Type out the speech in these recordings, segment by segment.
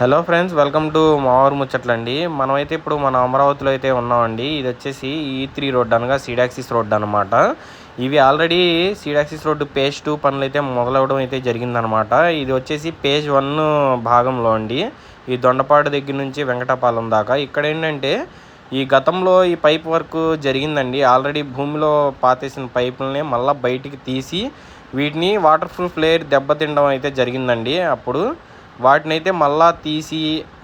Hello friends welcome to మావూరు ముచ్చట్లండి మనమైతే ఇప్పుడు మన అమరావతిలో అయితే ఉన్నామండి. ఇది వచ్చేసి ఈ త్రీ రోడ్ అనగా సీడాక్సిస్ రోడ్ అనమాట ఇవి ఆల్రెడీ సీడాక్సిస్ రోడ్డు పేజ్ టూ పనులు అయితే మొదలవడం అయితే జరిగిందనమాట ఇది వచ్చేసి పేజ్ వన్ భాగంలో అండి. ఈ దొండపాడు దగ్గర నుంచి వెంకటపాలెం దాకా. ఇక్కడ ఏంటంటే ఈ గతంలో ఈ పైప్ వర్క్ జరిగిందండి. ఆల్రెడీ భూమిలో పాతేసిన పైపులని మళ్ళీ బయటికి తీసి వీటిని వాటర్ ప్రూఫ్ లేయర్ దెబ్బతినడం అయితే జరిగిందండి. అప్పుడు వాటిని అయితే మళ్ళా తీసి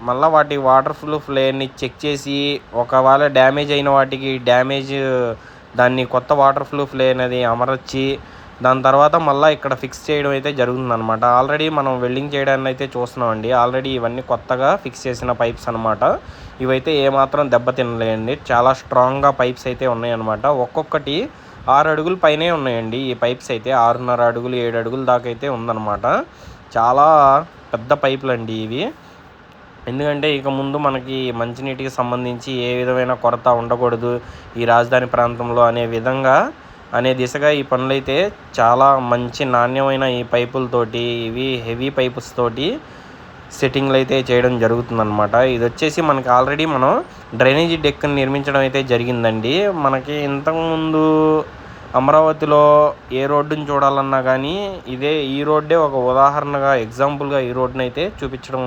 మళ్ళీ వాటి వాటర్ ప్రూఫ్ లేయర్ని చెక్ చేసి ఒకవేళ డ్యామేజ్ అయిన వాటికి డ్యామేజ్ దాన్ని కొత్త వాటర్ ప్రూఫ్ లేయర్ అనేది అమర్చి దాని తర్వాత మళ్ళీ ఇక్కడ ఫిక్స్ చేయడం అయితే జరుగుతుందన్నమాట. ఆల్రెడీ మనం వెల్డింగ్ చేయడాన్ని అయితే చూస్తున్నామండి. ఆల్రెడీ ఇవన్నీ కొత్తగా ఫిక్స్ చేసిన పైప్స్ అనమాట ఇవైతే ఏమాత్రం దెబ్బతినలేయండి చాలా స్ట్రాంగ్గా పైప్స్ అయితే ఉన్నాయన్నమాట. ఒక్కొక్కటి ఆరు అడుగులు పైనే ఉన్నాయండి ఈ పైప్స్ అయితే. ఆరున్నర అడుగులు ఏడు అడుగుల దాకా అయితే ఉందన్నమాట. చాలా పెద్ద పైపులు అండి ఇవి. ఎందుకంటే ఇక ముందు మనకి మంచినీటికి సంబంధించి ఏ విధమైన కొరత ఉండకూడదు ఈ రాజధాని ప్రాంతంలో అనే విధంగా అనే దిశగా ఈ పనులు అయితే చాలా మంచి నాణ్యమైన ఈ పైపులతోటి ఇవి హెవీ పైప్స్ తోటి సెట్టింగ్లు అయితే చేయడం జరుగుతుందన్నమాట. ఇది వచ్చేసి మనకి ఆల్రెడీ మనం డ్రైనేజీ డెక్ని నిర్మించడం అయితే జరిగిందండి. మనకి ఇంతకుముందు అమరావతిలో ఏ రోడ్డుని చూడాలన్నా కానీ ఇదే ఈ రోడ్డే ఒక ఉదాహరణగా ఎగ్జాంపుల్గా ఈ రోడ్డుని అయితే చూపించడం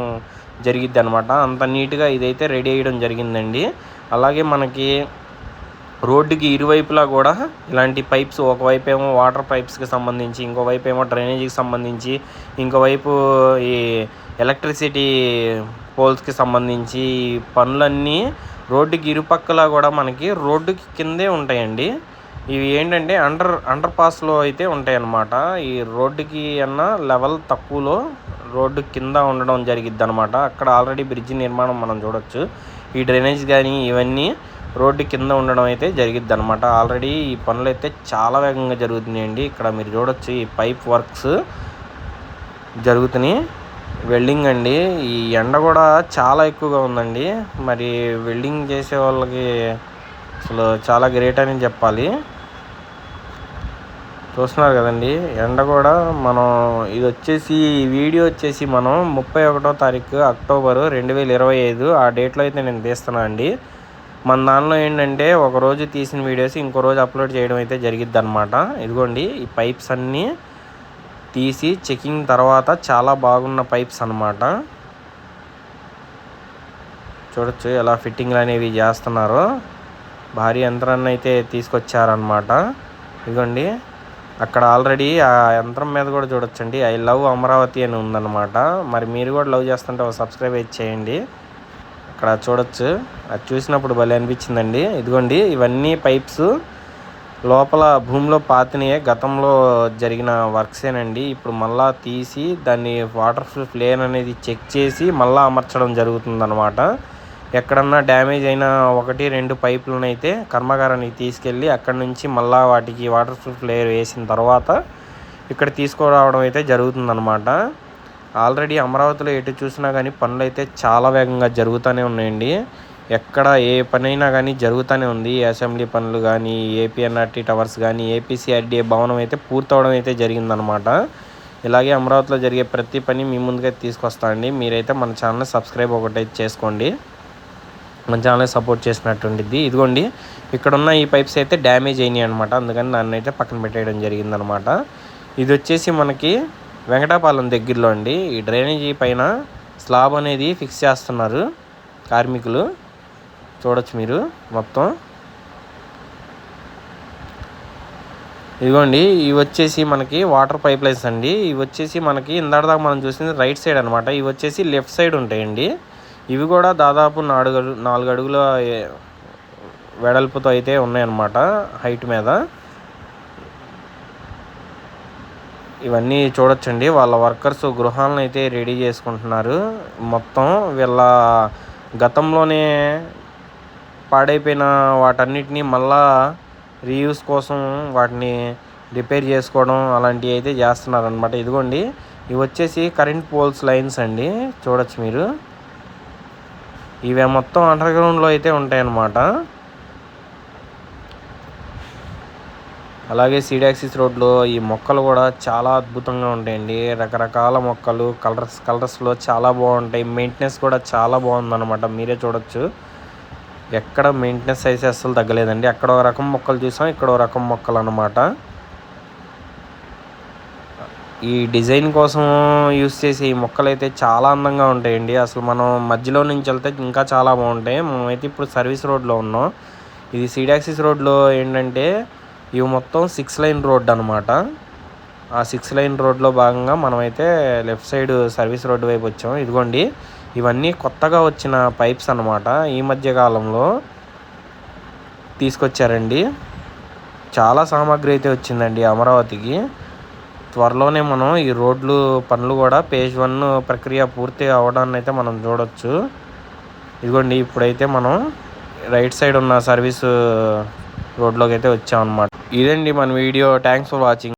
జరిగిద్ది అనమాట అంత నీట్గా ఇదైతే రెడీ అయ్యడం జరిగిందండి. అలాగే మనకి రోడ్డుకి ఇరువైపులా కూడా ఇలాంటి పైప్స్ ఒకవైపు ఏమో వాటర్ పైప్స్కి సంబంధించి ఇంకోవైపు ఏమో డ్రైనేజీకి సంబంధించి ఇంకోవైపు ఈ ఎలక్ట్రిసిటీ పోల్స్కి సంబంధించి పనులన్నీ రోడ్డుకి ఇరుపక్కల కూడా మనకి రోడ్డుకి కిందే ఉంటాయండి. ఇవి ఏంటంటే అండర్ అండర్ పాస్లో అయితే ఉంటాయి అన్నమాట ఈ రోడ్డుకి అన్న లెవెల్ తక్కువలో రోడ్డు కింద ఉండడం జరిగిద్ది అనమాట అక్కడ ఆల్రెడీ బ్రిడ్జి నిర్మాణం మనం చూడొచ్చు. ఈ డ్రైనేజ్ కానీ ఇవన్నీ రోడ్డు కింద ఉండడం అయితే జరిగిద్ది అనమాట ఆల్రెడీ ఈ పనులు అయితే చాలా వేగంగా జరుగుతున్నాయండి. ఇక్కడ మీరు చూడొచ్చు ఈ పైప్ వర్క్స్ జరుగుతున్నాయి. వెల్డింగ్ అండి. ఈ ఎండ కూడా చాలా ఎక్కువగా ఉందండి. మరి వెల్డింగ్ చేసే వాళ్ళకి అసలు చాలా గ్రేట్ అని చెప్పాలి. చూస్తున్నారు కదండి. ఎండ కూడా మనం ఇది వచ్చేసి ఈ వీడియో వచ్చేసి మనం ముప్పై ఒకటో తారీఖు అక్టోబరు రెండు వేల ఇరవై ఐదు ఆ డేట్లో అయితే నేను తీస్తున్నాను అండి. మన దానిలో ఏంటంటే ఒక రోజు తీసిన వీడియోస్ ఇంకో రోజు అప్లోడ్ చేయడం అయితే జరిగిద్ది అనమాట ఇదిగోండి ఈ పైప్స్ అన్నీ తీసి చెకింగ్ తర్వాత చాలా బాగున్న పైప్స్ అనమాట చూడొచ్చు ఎలా ఫిట్టింగ్లు అనేవి చేస్తున్నారో. భారీ యంత్రాన్ని అయితే తీసుకొచ్చారనమాట ఇదిగోండి అక్కడ ఆల్రెడీ ఆ యంత్రం మీద కూడా చూడొచ్చండి. ఐ లవ్ అమరావతి అని ఉందన్నమాట. మరి మీరు కూడా లవ్ చేస్తుంటే ఒక సబ్స్క్రైబ్ అయితే చేయండి. అక్కడ చూడొచ్చు. అది చూసినప్పుడు భలే అనిపించిందండి. ఇదిగోండి ఇవన్నీ పైప్స్ లోపల భూమిలో పాతినయే. గతంలో జరిగిన వర్క్సేనండి ఇప్పుడు మళ్ళా తీసి దాన్ని వాటర్ ప్రూఫ్ లేన్ అనేది చెక్ చేసి మళ్ళీ అమర్చడం జరుగుతుందన్నమాట. ఎక్కడన్నా డ్యామేజ్ అయిన ఒకటి రెండు పైపులను అయితే కర్మాగారానికి తీసుకెళ్ళి అక్కడి నుంచి మళ్ళీ వాటికి వాటర్ ప్రూఫ్ లేయర్ వేసిన తర్వాత ఇక్కడ తీసుకురావడం అయితే జరుగుతుందన్నమాట. ఆల్రెడీ అమరావతిలో ఎటు చూసినా కానీ పనులు అయితే చాలా వేగంగా జరుగుతూనే ఉన్నాయండి. ఎక్కడ ఏ పనైనా కానీ జరుగుతూనే ఉంది. అసెంబ్లీ పనులు కానీ ఏపీఎన్ఆర్టీ టవర్స్ కానీ ఏపీసీఆర్డీఏ భవనం అయితే పూర్తవడం అయితే జరిగిందనమాట ఇలాగే అమరావతిలో జరిగే ప్రతి పని మీ ముందుగా తీసుకొస్తా అండి. మీరైతే మన ఛానల్ సబ్స్క్రైబ్ ఒకటైతే చేసుకోండి. మన ఛానల్ సపోర్ట్ చేసినట్టుండిద్ది. ఇదిగోండి ఇక్కడ ఉన్న ఈ పైప్స్ అయితే డ్యామేజ్ అయినాయి అనమాట అందుకని దాన్ని అయితే పక్కన పెట్టేయడం జరిగిందనమాట ఇది వచ్చేసి మనకి వెంకటాపాలెం దగ్గరలో అండి. ఈ డ్రైనేజీ పైన స్లాబ్ అనేది ఫిక్స్ చేస్తున్నారు కార్మికులు. చూడొచ్చు మీరు మొత్తం. ఇదిగోండి ఇవి వచ్చేసి మనకి వాటర్ పైప్ లైన్స్ అండి. ఇవి వచ్చేసి మనకి ఇందాక మనం చూసింది రైట్ సైడ్ అనమాట ఇవి వచ్చేసి లెఫ్ట్ సైడ్ ఉంటాయండి. ఇవి కూడా దాదాపు నాలుగు నాలుగు అడుగుల వెడల్పుతో అయితే ఉన్నాయన్నమాట హైట్ మీద. ఇవన్నీ చూడొచ్చండి. వాళ్ళ వర్కర్స్ గృహాలను అయితే రెడీ చేసుకుంటున్నారు. మొత్తం వీళ్ళ గతంలోనే పాడైపోయిన వాటన్నిటిని మళ్ళా రీయూస్ కోసం వాటిని రిపేర్ చేసుకోవడం అలాంటివి అయితే చేస్తున్నారు అనమాట ఇదిగోండి ఇవి వచ్చేసి కరెంట్ పోల్స్ లైన్స్ అండి. చూడొచ్చు మీరు. ఇవి మొత్తం అండర్ గ్రౌండ్లో అయితే ఉంటాయన్నమాట. అలాగే సీడాక్సిస్ రోడ్లో ఈ మొక్కలు కూడా చాలా అద్భుతంగా ఉంటాయండి. రకరకాల మొక్కలు కలర్స్ కలర్స్లో చాలా బాగుంటాయి. మెయింటెనెన్స్ కూడా చాలా బాగుందన్నమాట. మీరే చూడొచ్చు. ఎక్కడ మెయింటెనెన్స్ అయితే అస్సలు తగ్గలేదండి. అక్కడ ఒక రకం మొక్కలు చూసాం ఇక్కడ ఒక రకం మొక్కలు అనమాట ఈ డిజైన్ కోసం యూస్ చేసే ఈ మొక్కలు అయితే చాలా అందంగా ఉంటాయండి. అసలు మనం మధ్యలో నుంచి వెళ్తే ఇంకా చాలా బాగుంటాయి. మనమైతే ఇప్పుడు సర్వీస్ రోడ్లో ఉన్నాం. ఇది సీడాక్సిస్ రోడ్లో ఏంటంటే ఇవి మొత్తం సిక్స్ లైన్ రోడ్ అనమాట ఆ సిక్స్ లైన్ రోడ్లో భాగంగా మనమైతే లెఫ్ట్ సైడ్ సర్వీస్ రోడ్డు వైపు వచ్చాం. ఇదిగోండి ఇవన్నీ కొత్తగా వచ్చిన పైప్స్ అనమాట ఈ మధ్య కాలంలో తీసుకొచ్చారండి. చాలా సామాగ్రి అయితే వచ్చిందండి అమరావతికి. త్వరలోనే మనం ఈ రోడ్లు పనులు కూడా పేజ్ వన్ ప్రక్రియ పూర్తి అవడాన్ని అయితే మనం చూడొచ్చు. ఇదిగోండి ఇప్పుడైతే మనం రైట్ సైడ్ ఉన్న సర్వీస్ రోడ్లోకి అయితే వచ్చామన్నమాట. ఇదండి మన వీడియో. Thanks for watching